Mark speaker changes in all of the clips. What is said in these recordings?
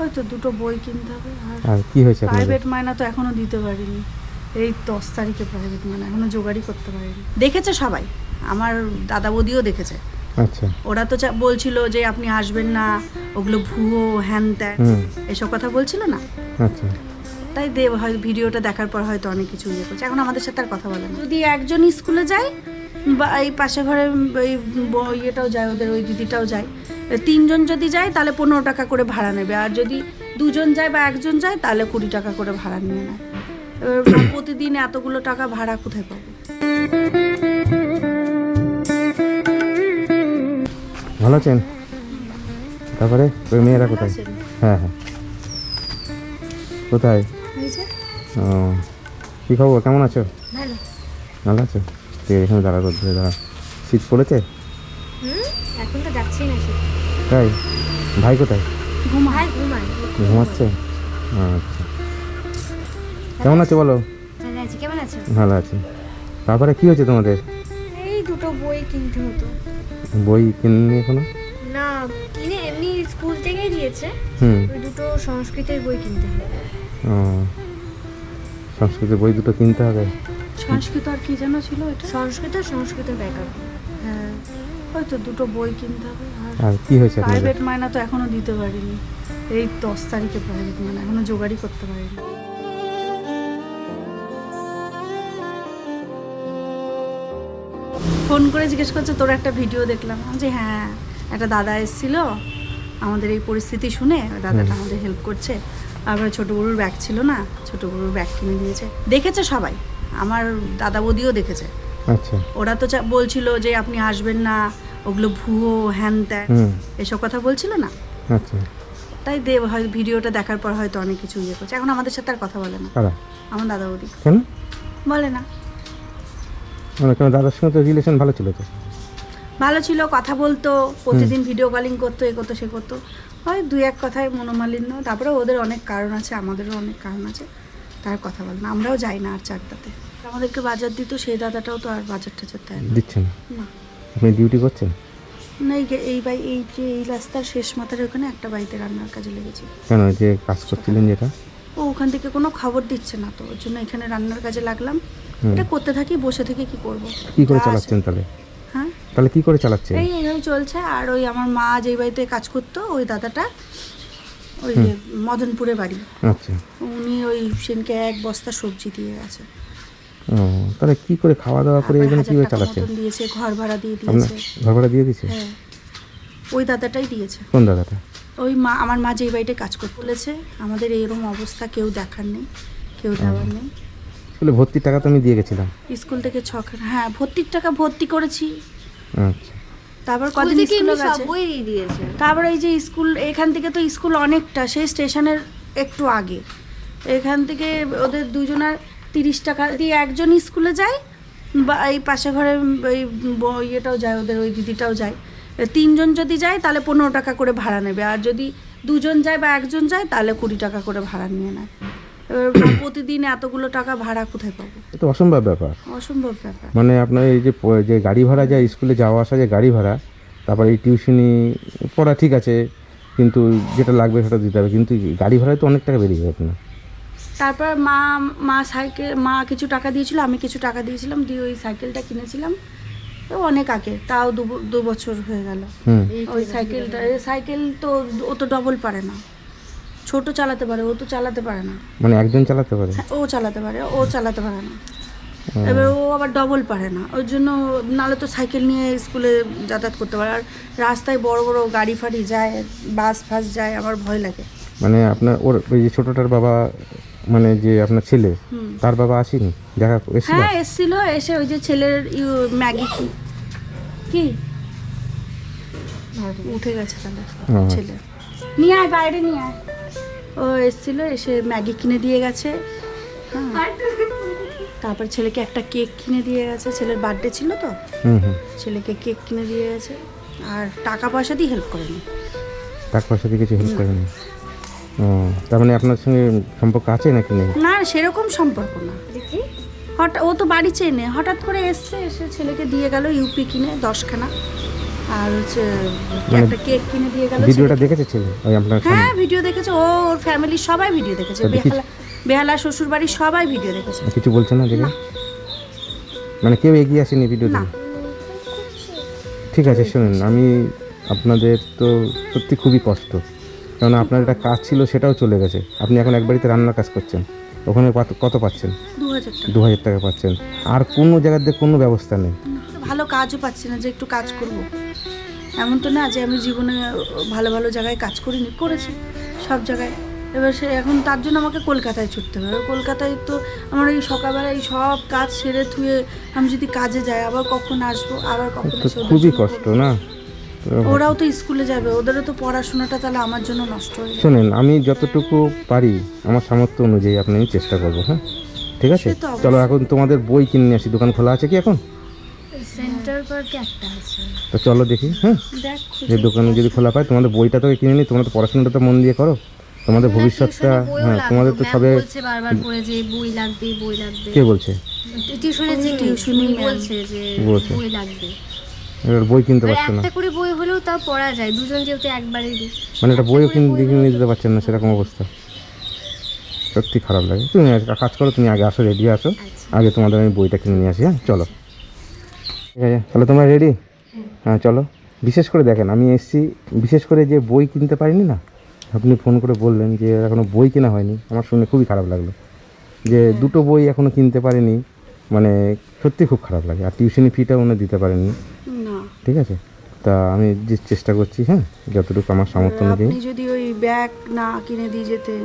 Speaker 1: হয়তো দুটো বই কিনতে হবে আর
Speaker 2: কি হয়েছে
Speaker 1: প্রাইভেট মায়না তো এখনও দিতে পারিনি। এই দশ তারিখে প্রাইভেট মায়না এখনও জোগাড়ই করতে পারিনি। দেখেছে সবাই। আমার দাদা বৌদিও দেখেছে।
Speaker 2: আচ্ছা।
Speaker 1: ওরা তো বলছিল যে আপনি আসবেন না ওগুলো ভুয়ো হ্যান ত্যান এসব কথা বলছিল না।
Speaker 2: আচ্ছা।
Speaker 1: তাই দেব হয় ভিডিওটা দেখার পর হয়তো অনেক কিছু ইয়ে করছে। এখন আমাদের সাথে আর কথা বলে না। যদি একজন স্কুলে যায় বা এই পাশে ঘরে ওই ইয়েটাও যায় ওদের ওই দিদিটাও যায় তিনজন যদি যায় তাহলে পনেরো টাকা করে ভাড়া নেবে। আর যদি দুজন যায় বা একজন যায় তাহলে কুড়ি টাকা করে ভাড়া নিয়ে নেয়। এবার প্রতিদিন এতগুলো টাকা ভাড়া কোথায় পাবো?
Speaker 2: ভালো আছেন? তারপরে ওই মেয়েরা কোথায়? হ্যাঁ হ্যাঁ। কোথায়? ও কী খবর? কেমন আছো?
Speaker 3: ভালো।
Speaker 2: আছো? আছে, এখানে দাঁড়া ধরে দাঁড়া। শীত পড়েছে?
Speaker 3: হুম? এখন তো যাচ্ছি না সে।
Speaker 2: তাই? ভাই কোথায়?
Speaker 1: ঘুমা
Speaker 3: ভাই ঘুমায়।
Speaker 2: ঘুমাচ্ছে? আচ্ছা। কেমন আছো বলো?
Speaker 3: ভালো আছি। কেমন আছো?
Speaker 2: ভালো আছি। তারপরে কি হয়েছে তোমাদের?
Speaker 3: এই দুটো বই কিনতে হতো।
Speaker 2: বই কিনে এখনও?
Speaker 3: না কিনে এমনি স্কুল থেকেই দিয়েছে।
Speaker 2: হুম।
Speaker 3: ওই দুটো সংস্কৃতের বই কিনতে হবে।
Speaker 2: ও। সংস্কৃতের বই দুটো কিনতে হবে?
Speaker 1: সংস্কৃত আর কি যেন ছিল এটা
Speaker 3: সংস্কৃত আর সংস্কৃত ব্যাকরণ
Speaker 1: হ্যাঁ। হয়তো দুটো বই কিনতে হবে। আর
Speaker 2: কি হয়েছে
Speaker 1: প্রাইভেট মায়না তো এখনও দিতে পারিনি। এই দশ তারিখে প্রাইভেট মায়না এখনও জোগাড়ই করতে পারিনি। ফোন করে জিজ্ঞেস করছে তোর একটা ভিডিও দেখলাম। যে হ্যাঁ একটা দাদা এসেছিল। আমাদের এই পরিস্থিতি শুনে ওই দাদাটা আমাদের হেল্প করছে। আবার ছোট গরুর ব্যাগ ছিল না ছোট গরুর ব্যাগ কিনে দিয়েছে। দেখেছে সবাই। আমার দাদা বৌদিও দেখেছে।
Speaker 2: আচ্ছা।
Speaker 1: ওরা তো বলছিল যে আপনি আসবেন না ওগুলো ভুয়ো হ্যান ত্যান এসব কথা বলছিল না?
Speaker 2: আচ্ছা।
Speaker 1: তাই দেব হয় ভিডিওটা দেখার পর হয়তো অনেক কিছু ইয়ে করছে। এখন আমাদের সাথে আর কথা বলে না। আমার দাদা বৌদি।
Speaker 2: কেন?
Speaker 1: বলে না।
Speaker 2: মানে কেন দাদার সঙ্গে তো রিলেশন ভালো ছিল তো?
Speaker 1: ভালো ছিল কথা বলতো প্রতিদিন ভিডিও কলিং করতো এ করতো সে করতো। হয় দুই এক কথায় মনোমালিন্য তারপরে ওদের অনেক কারণ আছে আমাদেরও অনেক কারণ আছে তার কথা বলে না। আমরাও যাই না আর চারটাতে আমাদেরকে বাজার দিত সেই দাদাটাও তো আর বাজার টাজার দেয় না।
Speaker 2: দিচ্ছেন?
Speaker 1: না।
Speaker 2: আপনি ডিউটি করছেন?
Speaker 1: না এই এই বাই এই যে এই রাস্তার শেষ মাথার ওখানে একটা বাড়িতে রান্নার কাজে লেগেছি।
Speaker 2: কেন যে কাজ করছিলেন যেটা?
Speaker 1: ও ওখান থেকে কোনো খবর দিচ্ছে না তো ওর জন্য এখানে রান্নার কাজে লাগলাম। এটা করতে থাকি বসে থেকে কি করব?
Speaker 2: কি করে চালাচ্ছেন তাহলে?
Speaker 1: হ্যাঁ?
Speaker 2: তাহলে কি করে চালাচ্ছেন?
Speaker 1: এই এইভাবে চলছে আর ওই আমার মা যেই বাড়িতে কাজ করতো ওই দাদাটা ওই মদনপুরে বাড়ি।
Speaker 2: আচ্ছা।
Speaker 1: উনি ওই সেনকে এক বস্তা সবজি দিয়ে গেছে।
Speaker 2: ও তাহলে কি করে খাওয়া দাওয়া করে
Speaker 1: তারপরে
Speaker 2: এগুলো কীভাবে
Speaker 1: মতন দিয়েছে ঘর ভাড়া দিয়ে দিয়েছে।
Speaker 2: ঘর ভাড়া দিয়ে
Speaker 1: হ্যাঁ। ওই দাদাটাই দিয়েছে।
Speaker 2: কোন দাদাটা?
Speaker 1: ওই মা আমার মা যেই বাড়িতে কাজ করতে বলেছে আমাদের এরকম অবস্থা কেউ দেখার নেই কেউ দেওয়ার নেই।
Speaker 2: স্কুলে ভর্তির টাকা তো আমি দিয়ে গেছিলাম।
Speaker 1: স্কুল থেকে ছখানা হ্যাঁ ভর্তির টাকা ভর্তি করেছি।
Speaker 2: আচ্ছা।
Speaker 1: তারপর কদিন স্কুলে গেছে?
Speaker 3: দিয়েছে।
Speaker 1: তারপরে এই যে স্কুল এখান থেকে তো স্কুল অনেকটা সেই স্টেশনের একটু আগে। এখান থেকে ওদের দুজনের তিরিশ টাকা দিয়ে একজন স্কুলে যায় বা এই পাশে ঘরে ওই ইয়েটাও যায় ওদের ওই দিদিটাও যায়। তিনজন যদি যায় তাহলে পনেরো টাকা করে ভাড়া নেবে। আর যদি দুজন যায় বা একজন যায় তাহলে কুড়ি টাকা করে ভাড়া নিয়ে নেয়। এবার প্রতিদিন এতগুলো টাকা ভাড়া কোথায় পাবো?
Speaker 2: তো অসম্ভব ব্যাপার।
Speaker 1: অসম্ভব ব্যাপার।
Speaker 2: মানে আপনার এই যে যে গাড়ি ভাড়া যায় স্কুলে যাওয়া আসা যে গাড়ি ভাড়া তারপরে এই টিউশনি পড়া ঠিক আছে কিন্তু যেটা লাগবে সেটা দিতে হবে। কিন্তু গাড়ি ভাড়ায় তো অনেক টাকা বেরিয়ে যাবে আপনার।
Speaker 1: তারপর মা মা সাইকেল মা কিছু টাকা দিয়েছিল আমি কিছু টাকা দিয়েছিলাম দিয়ে ওই সাইকেলটা কিনেছিলাম। অনেক আগে তাও দু দু বছর হয়ে গেল। ওই সাইকেলটা এই সাইকেল তো ও তো ডবল পারে না। ছোট চালাতে পারে ও তো চালাতে পারে না।
Speaker 2: মানে একজন চালাতে পারে?
Speaker 1: হ্যাঁ, ও চালাতে পারে ও চালাতে পারে না। এবার ও আবার ডবল পারে না। ওই জন্য নাহলে তো সাইকেল নিয়ে স্কুলে যাতায়াত করতে পারে। আর রাস্তায় বড় বড় গাড়ি ফাড়ি যায় বাস ফাস যায় আমার ভয় লাগে।
Speaker 2: মানে আপনার ওর ওই ছোটটার বাবা মানে যে আপনার ছেলে
Speaker 1: হুম।
Speaker 2: তার বাবা আসেনি? দেখা এসেছিল?
Speaker 1: হ্যাঁ এসছিল এসে ওই যে ছেলের ইউ ম্যাগি কি কি? উঠে গেছে তাহলে ছেলে। নিয়ে আয় বাইরে নিয়ে আয়। ও এসছিল এসে ম্যাগি কিনে দিয়ে গেছে। হ্যাঁ। তারপর ছেলেকে একটা কেক কিনে দিয়ে গেছে। ছেলের বার্থডে ছিল তো।
Speaker 2: হুম হুম।
Speaker 1: ছেলেকে কেক কিনে দিয়ে গেছে। আর টাকা পয়সা দিয়ে হেল্প করেনি।
Speaker 2: টাকা পয়সা দিয়ে কিছু হেল্প করেনি? তার মানে আপনার সঙ্গে সম্পর্ক আছে নাকি নেই?
Speaker 1: না সেরকম সম্পর্ক না।
Speaker 3: দেখি।
Speaker 1: হঠাৎ ও তো বাড়ি চেনে। হঠাৎ করে এসছে এসে ছেলেকে দিয়ে গেল ইউপি কিনে দশখানা। আর হচ্ছে
Speaker 2: মানে
Speaker 1: একটা কেক কিনে দিয়ে গেল
Speaker 2: ভিডিওটা দেখেছে ছেলে? ওই আপনার
Speaker 1: হ্যাঁ ভিডিও দেখেছে। ও ওর ফ্যামিলির সবাই ভিডিও দেখেছে। বেহালা বেহালা শ্বশুর বাড়ির সবাই ভিডিও দেখেছে।
Speaker 2: কিছু বলছে না দেখে? মানে কেউ এগিয়ে আসেনি ভিডিওতে
Speaker 1: না।
Speaker 2: ঠিক আছে শুনুন আমি আপনাদের তো সত্যি খুবই কষ্ট। কারণ আপনার একটা কাজ ছিল সেটাও চলে গেছে। আপনি এখন এক বাড়িতে রান্নার কাজ করছেন। ওখানে কত- পাচ্ছেন?
Speaker 1: দু হাজার টাকা
Speaker 2: পাচ্ছেন। আর কোনো জায়গার জায়গাতে কোনো ব্যবস্থা নেই।
Speaker 1: ভালো কাজও পাচ্ছি না যে একটু কাজ করব। এমন তো না যে আমি জীবনে ভালো ভালো জায়গায় কাজ করিনি করেছি সব জায়গায়। এবার সে এখন তার জন্য আমাকে কলকাতায় ছুটতে হবে। কলকাতায় তো আমার এই সকালবেলা এই সব কাজ সেরে থুয়ে আমি যদি কাজে যাই আবার কখন আসব আবার কখন
Speaker 2: খুবই কষ্ট না?
Speaker 1: ওরাও তো স্কুলে যাবে ওদেরও তো পড়াশোনাটা তাহলে আমার জন্য নষ্ট হয়ে যাবে।
Speaker 2: শোনেন আমি যতটুকু পারি আমার সামর্থ্য অনুযায়ী আপনি আমি চেষ্টা করব হ্যাঁ? ঠিক আছে। চলো এখন তোমাদের বই কিনে নিয়ে আসি দোকান খোলা আছে কি এখন? তো চলো দেখি হ্যাঁ?
Speaker 1: দেখ
Speaker 2: যে দোকানে যদি খোলা পায় তোমাদের বইটা তো কিনে নিই তোমরা তো পড়াশোনাটা তো মন দিয়ে করো। তোমাদের ভবিষ্যৎটা হ্যাঁ তোমাদের তো সবে
Speaker 3: বলছে বারবার করে যে বই লাগবে বই লাগবে।
Speaker 2: কে বলছে?
Speaker 1: টিউশনি।
Speaker 3: বলছে যে বই লাগবে।
Speaker 2: এবার বই কিনতে পারছ না।
Speaker 3: একটা করে বই হলেও তাও পড়া যায় দুজন যেহেতু একবারে
Speaker 2: মানে একটা বইও কিনে কিনে দিতে পারছেন না সেরকম অবস্থা। সত্যি খারাপ লাগে। তুমি একটা কাজ করো তুমি আগে আসো রেডি আসো আগে তোমাদের আমি বইটা কিনে নিয়ে আসি হ্যাঁ? চলো। ঠিক আছে তাহলে তোমরা রেডি হ্যাঁ। চলো। বিশেষ করে দেখেন আমি এসছি বিশেষ করে যে বই কিনতে পারিনি না আপনি ফোন করে বললেন যে এখনও বই কেনা হয়নি আমার শুনে খুবই খারাপ লাগল। যে দুটো বই এখনও কিনতে পারিনি মানে সত্যি খুব খারাপ লাগে। আর টিউশনি ফিটাও উনি দিতে পারেননি। ঠিক আছে? তা আমি যে চেষ্টা করছি হ্যাঁ যতটুকু আমার সামর্থ্য অনুযায়ী
Speaker 1: আপনি যদি ওই ব্যাগ না কিনে দিয়ে যেতেন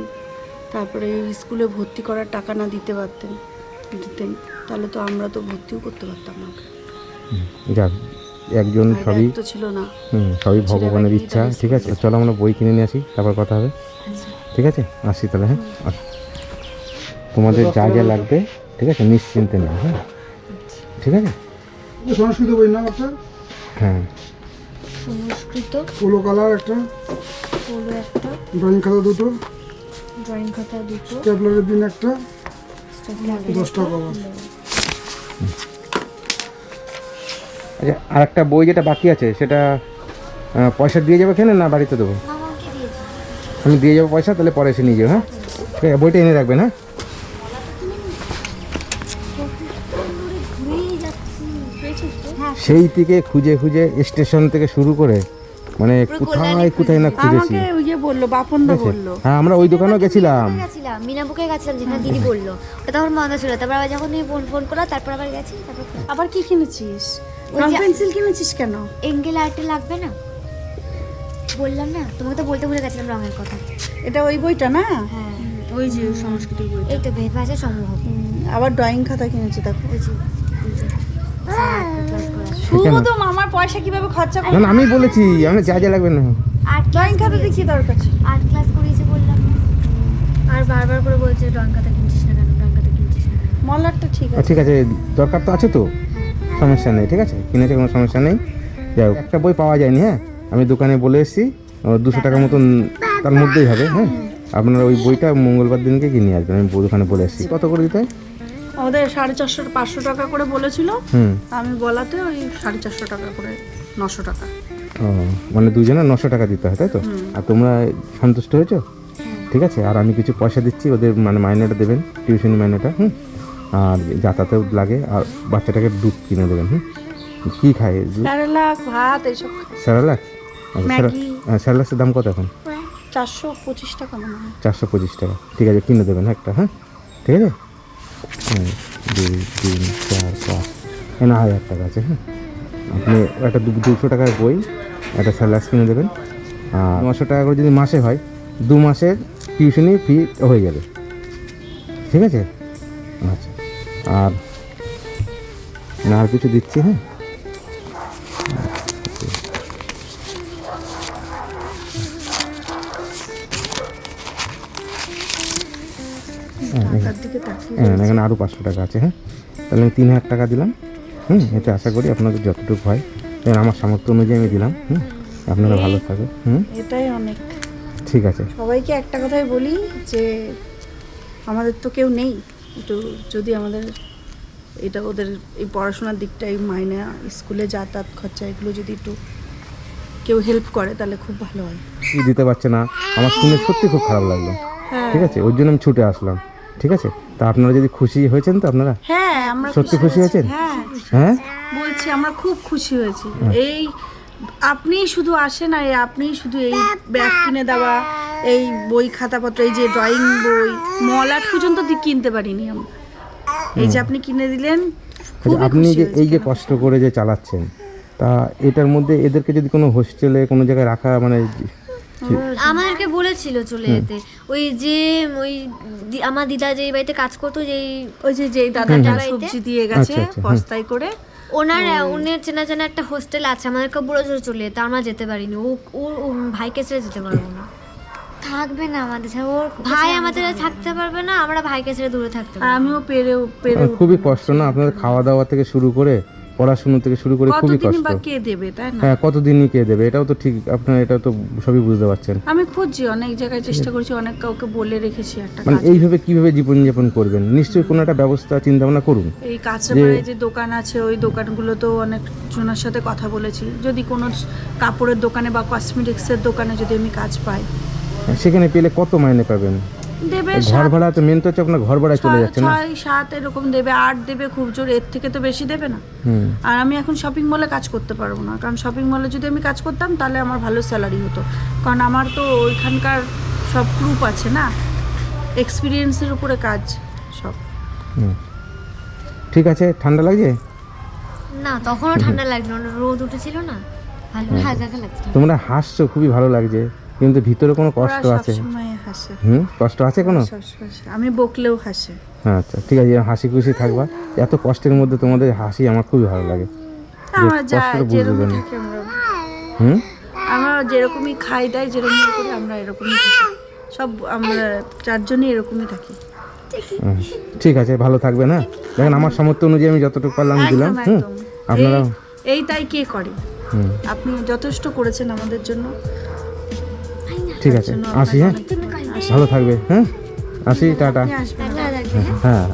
Speaker 1: তারপরে স্কুলে ভর্তি করার টাকা না দিতে পারতেন দিতেন তাহলে তো আমরা তো ভর্তিও করতে পারতাম না।
Speaker 2: যাক একজন সবই
Speaker 1: তো ছিল না।
Speaker 2: হুম সবই ভগবানের ইচ্ছা ঠিক আছে? চলো আমরা বই কিনে নিয়ে আসি তারপর কথা হবে। ঠিক আছে? আসি তাহলে হ্যাঁ? তোমাদের যা যা লাগবে ঠিক আছে? নিশ্চিন্তে না হ্যাঁ? ঠিক আছে?
Speaker 4: সংস্কৃত বই না
Speaker 2: হ্যাঁ।
Speaker 3: সংস্কৃত।
Speaker 4: পোলো কালার একটা।
Speaker 3: পড়ল একটা।
Speaker 4: ড্রয়িং খাতা দুটো।
Speaker 3: ড্রয়িং খাতা দুটো।
Speaker 4: স্টেপলারের দিন একটা। দশটা কভার
Speaker 2: আচ্ছা আর একটা বই যেটা বাকি আছে সেটা পয়সা দিয়ে যাবে কেন না বাড়িতে দেবো? আমি দিয়ে যাব পয়সা তাহলে পরে এসে নিয়ে যাব হ্যাঁ? বইটা এনে রাখবেন হ্যাঁ? সেই থেকে খুঁজে খুঁজে স্টেশন থেকে শুরু করে মানে কোথায় কোথায় না খুঁজেছি।
Speaker 1: আমাকে ওই যে বলল বাপনদা
Speaker 2: ঠিক
Speaker 1: বলল।
Speaker 2: হ্যাঁ আমরা ওই দোকানেও গেছিলাম।
Speaker 3: গেছিলাম মিনাপুকে গেছিলাম যেখানে দিদি বলল। ওটা তখন বন্ধ ছিল তারপর আবার যখন তুমি ফোন ফোন করল তারপর আবার গেছি তারপর
Speaker 1: আবার কি কিনেছিস? রং পেন্সিল কিনেছিস কেন?
Speaker 3: এঙ্গেল আর্টে লাগবে না? বললাম না তোমাকে তো বলতে ভুলে গেছিলাম রঙের কথা।
Speaker 1: এটা ওই বইটা না?
Speaker 3: হ্যাঁ। ওই যে সংস্কৃত বই এই তো ভেদ ভাষা সম্ভব।
Speaker 1: আবার ড্রয়িং খাতা কিনেছি দেখো।
Speaker 3: ওই যে
Speaker 1: শুধু মামার পয়সা কীভাবে খরচা
Speaker 2: না আমি বলেছি আমরা যা যা লাগবে না
Speaker 3: আর্ট
Speaker 1: ড্রয়িং খাতা কি দরকার
Speaker 3: আর্ট ক্লাস করিয়েছে বললাম আর বারবার করে বলছে ড্রয়িং খাতা কিনছিস না কেন? ড্রয়িং খাতা কিনছিস না
Speaker 1: মলারটা ঠিক আছে।
Speaker 2: ঠিক আছে দরকার তো আছে তো। সমস্যা নেই ঠিক আছে? কিনেছে কোনো সমস্যা নেই? যাই হোক, একটা বই পাওয়া যায়নি হ্যাঁ? আমি দোকানে বলে এসেছি দুশো টাকার মতন তার মধ্যেই হবে হ্যাঁ? আপনারা ওই বইটা মঙ্গলবার দিনকে কিনে আসবেন আমি দোকানে বলে এসেছি। কত করে দিতে হয়?
Speaker 1: আমাদের সাড়ে চারশো পাঁচশো টাকা করে বলেছিল।
Speaker 2: হুম।
Speaker 1: আমি বলাতে ওই সাড়ে চারশো টাকা করে নশো টাকা।
Speaker 2: ও মানে দুজনে নশো টাকা দিতে হয় তাই তো? আর তোমরা সন্তুষ্ট হয়েছো? ঠিক আছে আর আমি কিছু পয়সা দিচ্ছি ওদের মানে মাইনেটা দেবেন টিউশনি মাইনেটা হুম? আর যাতায়াতেও লাগে আর বাচ্চাটাকে দুধ কিনে দেবেন হুম? কী খায়?
Speaker 1: স্যারেলাক ভাত এইসব
Speaker 2: স্যারালাক আচ্ছা
Speaker 1: ম্যাগি।
Speaker 2: স্যারালাক্সের দাম কত এখন?
Speaker 1: চারশো পঁচিশ টাকা মনে হয়।
Speaker 2: চারশো পঁচিশ টাকা। ঠিক আছে কিনে দেবেন একটা হ্যাঁ? ঠিক আছে? হ্যাঁ দুই, তিন, চার, পাঁচ। এখানে হাজার টাকা আছে হ্যাঁ। আপনি একটা দুশো টাকার বই, একটা স্যালাক্স কিনে দেবেন। আর নশো টাকা করে যদি মাসে হয়, দু মাসের টিউশনি ফি হয়ে যাবে। ঠিক আছে? আচ্ছা। আর না আর কিছু দিচ্ছি হ্যাঁ? হ্যাঁ এখানে আরও পাঁচশো টাকা আছে হ্যাঁ? তাহলে আমি তিন হাজার টাকা দিলাম হুম? এতে আশা করি আপনাদের যতটুকু হয়। এবার আমার সামর্থ্য অনুযায়ী আমি দিলাম হুম? আপনারা ভালো থাকবে হুম?
Speaker 1: এটাই অনেক।
Speaker 2: ঠিক আছে।
Speaker 1: সবাইকে একটা কথাই বলি যে আমাদের তো কেউ নেই। একটু যদি আমাদের এটা ওদের এই পড়াশোনার দিকটা এই মাইনে স্কুলে যাতায়াত খরচা এগুলো যদি একটু কেউ হেল্প করে তাহলে খুব ভালো হয়।
Speaker 2: কি দিতে পারছে না। আমার শুনে সত্যি খুব খারাপ লাগল।
Speaker 1: হ্যাঁ।
Speaker 2: ঠিক আছে? ওর জন্য আমি ছুটে আসলাম। ঠিক আছে? তা আপনারা যদি খুশি হয়েছেন তো আপনারা?
Speaker 1: হ্যাঁ আমরা
Speaker 2: সত্যি খুশি হয়েছেন?
Speaker 1: হ্যাঁ।
Speaker 2: হ্যাঁ?
Speaker 1: বলছি আমরা খুব খুশি হয়েছি। এই আপনিই শুধু আসেন আর আপনিই শুধু এই ব্যাগ কিনে দেওয়া এই বই খাতাপত্র এই যে ড্রয়িং বই মলাট পর্যন্ত কিনতে পারিনি আমরা। এই যে আপনি কিনে দিলেন
Speaker 2: আপনি যে এই যে কষ্ট করে যে চালাচ্ছেন তা এটার মধ্যে এদেরকে যদি কোনো হোস্টেলে কোনো জায়গায় রাখা মানে
Speaker 3: আমাদেরকে বলেছিল চলে যেতে। ওই যে ওই আমার দিদা যেই বাড়িতে কাজ করতো যেই
Speaker 1: ওই যে যেই দাদাটা। সবজি দিয়ে গেছে
Speaker 2: আচ্ছা, আচ্ছা,
Speaker 1: বস্তায় করে।
Speaker 3: ওনার উনের চেনা চেনা একটা হোস্টেল আছে আমাদেরকে বুড়ো জোরে চলে যেতে আমরা যেতে পারিনি। ও ওর ও ভাইকে ছেড়ে যেতে পারব না।
Speaker 5: থাকবে না আমাদের সাথে ওর
Speaker 3: ভাই আমাদের থাকতে পারবে না আমরা ভাইকে ছেড়ে দূরে থাকতে পারব
Speaker 1: আমিও পেরে
Speaker 2: পেরে খুবই কষ্ট না আপনাদের খাওয়া দাওয়া থেকে শুরু করে পড়াশুনো থেকে শুরু করে খুবই কষ্ট
Speaker 1: বা কে দেবে তাই না?
Speaker 2: হ্যাঁ কতদিনই কে দেবে? এটাও তো ঠিক আপনারা এটা তো সবই বুঝতে পারছেন।
Speaker 1: আমি খুঁজছি অনেক জায়গায় চেষ্টা করছি অনেক কাউকে বলে রেখেছি একটা
Speaker 2: মানে এইভাবে কীভাবে জীবনযাপন করবেন? নিশ্চয়ই কোনো একটা ব্যবস্থা চিন্তা ভাবনা করুন।
Speaker 1: এই কাঁচরাপাড়ায় যে দোকান আছে ওই দোকানগুলো তো অনেক জনের সাথে কথা বলেছি। যদি কোনো কাপড়ের দোকানে বা কসমেটিক্সের দোকানে যদি আমি কাজ পাই।
Speaker 2: সেখানে পেলে কত মাইনে পাবেন?
Speaker 1: দেবে
Speaker 2: ঘর ভাড়া তো মেন তো হচ্ছে আপনার ঘর ভাড়ায় চলে যাচ্ছে না?
Speaker 1: ছয়, সাত এরকম দেবে আট দেবে খুব জোর এর থেকে তো বেশি দেবে না।
Speaker 2: হুম।
Speaker 1: আর আমি এখন শপিং মলে কাজ করতে পারব না কারণ শপিং মলে যদি আমি কাজ করতাম তাহলে আমার ভালো স্যালারি হতো। কারণ আমার তো ওইখানকার সব প্রুফ আছে না এক্সপিরিয়েন্সের উপরে কাজ সব।
Speaker 2: হুম। ঠিক আছে ঠান্ডা লাগছে?
Speaker 3: না তখনও ঠান্ডা লাগল না রোদ উঠেছিল না ভালো
Speaker 5: হালকা লাগছে
Speaker 2: তোমরা হাসছো খুবই ভালো লাগছে কিন্তু ভিতরে কোনো কষ্ট আছে?
Speaker 1: হাসে।
Speaker 2: হুম? কষ্ট আছে কোনো?
Speaker 1: আমি বকলেও হাসে।
Speaker 2: হ্যাঁ আচ্ছা ঠিক আছে হাসি খুশি থাকবা। এত কষ্টের মধ্যে তোমাদের হাসি আমার খুবই ভালো লাগে। হুম?
Speaker 1: আমরা যেরকমই খাই দাই যেরকম করি আমরা এরকমই সব আমরা চারজনই এরকমই থাকি।
Speaker 2: ঠিক আছে ভালো থাকবে না? দেখেন আমার সামর্থ্য অনুযায়ী আমি যতটুকু পারলাম দিলাম। হুম? আপনারা
Speaker 1: এই- তাই কে করে? আপনি যথেষ্ট করেছেন আমাদের জন্য।
Speaker 2: ঠিক আছে আসি হ্যাঁ। ভালো থাকবে হ্যাঁ? আসি টাটা।
Speaker 1: আপনি
Speaker 2: হ্যাঁ।